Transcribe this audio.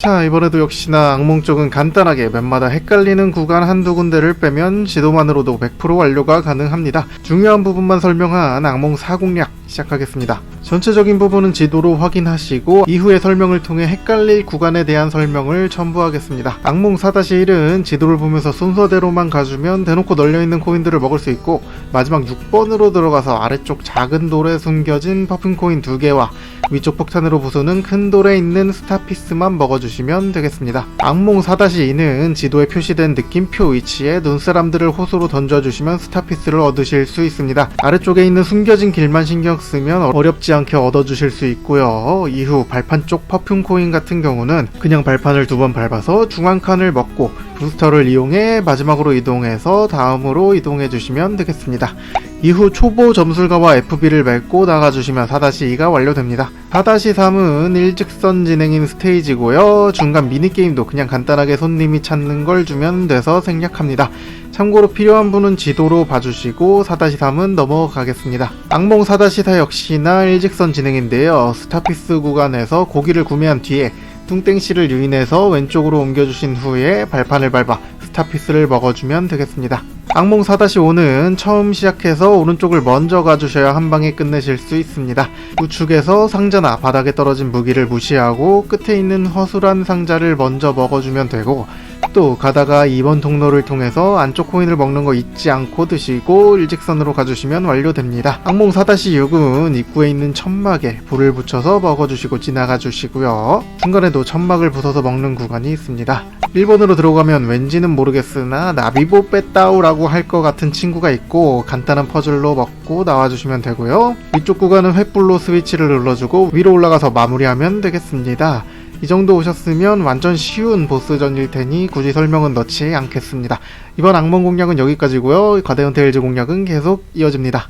자 이번에도 역시나 악몽 쪽은 간단하게 맵마다 헷갈리는 구간 한두 군데를 빼면 지도만으로도 100% 완료가 가능합니다. 중요한 부분만 설명한 악몽 사공략 시작하겠습니다. 전체적인 부분은 지도로 확인하시고 이후에 설명을 통해 헷갈릴 구간에 대한 설명을 첨부하겠습니다. 악몽 4-1은 지도를 보면서 순서대로만 가주면 대놓고 널려있는 코인들을 먹을 수 있고 마지막 6번으로 들어가서 아래쪽 작은 돌에 숨겨진 퍼퓸 코인 2개와 위쪽 폭탄으로 부수는 큰 돌에 있는 스타피스만 먹어주시면 되겠습니다. 악몽 4-2는 지도에 표시된 느낌표 위치에 눈사람들을 호수로 던져주시면 스타피스를 얻으실 수 있습니다. 아래쪽에 있는 숨겨진 길만 신경 쓰면 어렵지 않게 얻어주실 수 있고요. 이후 발판 쪽 퍼퓸 코인 같은 경우는 그냥 발판을 두 번 밟아서 중앙 칸을 먹고 부스터를 이용해 마지막으로 이동해서 다음으로 이동해 주시면 되겠습니다. 이후 초보 점술가와 FB를 맺고 나가주시면 4-2가 완료됩니다. 4-3은 일직선 진행인 스테이지고요. 중간 미니게임도 그냥 간단하게 손님이 찾는 걸 주면 돼서 생략합니다. 참고로 필요한 분은 지도로 봐주시고 4-3은 넘어가겠습니다. 악몽 4-4 역시나 일직선 진행인데요. 스타피스 구간에서 고기를 구매한 뒤에 뚱땡씨를 유인해서 왼쪽으로 옮겨주신 후에 발판을 밟아 스타피스를 먹어주면 되겠습니다. 악몽 4-5는 처음 시작해서 오른쪽을 먼저 가주셔야 한 방에 끝내실 수 있습니다. 우측에서 상자나 바닥에 떨어진 무기를 무시하고 끝에 있는 허술한 상자를 먼저 먹어주면 되고 또 가다가 2번 통로를 통해서 안쪽 코인을 먹는 거 잊지 않고 드시고 일직선으로 가주시면 완료됩니다. 악몽 4-6은 입구에 있는 천막에 불을 붙여서 먹어주시고 지나가 주시고요. 중간에도 천막을 부숴서 먹는 구간이 있습니다. 1번으로 들어가면 왠지는 모르겠으나 나비보 뺐다오라고 할 것 같은 친구가 있고 간단한 퍼즐로 먹고 나와주시면 되고요. 위쪽 구간은 횃불로 스위치를 눌러주고 위로 올라가서 마무리하면 되겠습니다. 이 정도 오셨으면 완전 쉬운 보스전일 테니 굳이 설명은 넣지 않겠습니다. 이번 악몽 공략은 여기까지고요. 과대원 테일즈 공략은 계속 이어집니다.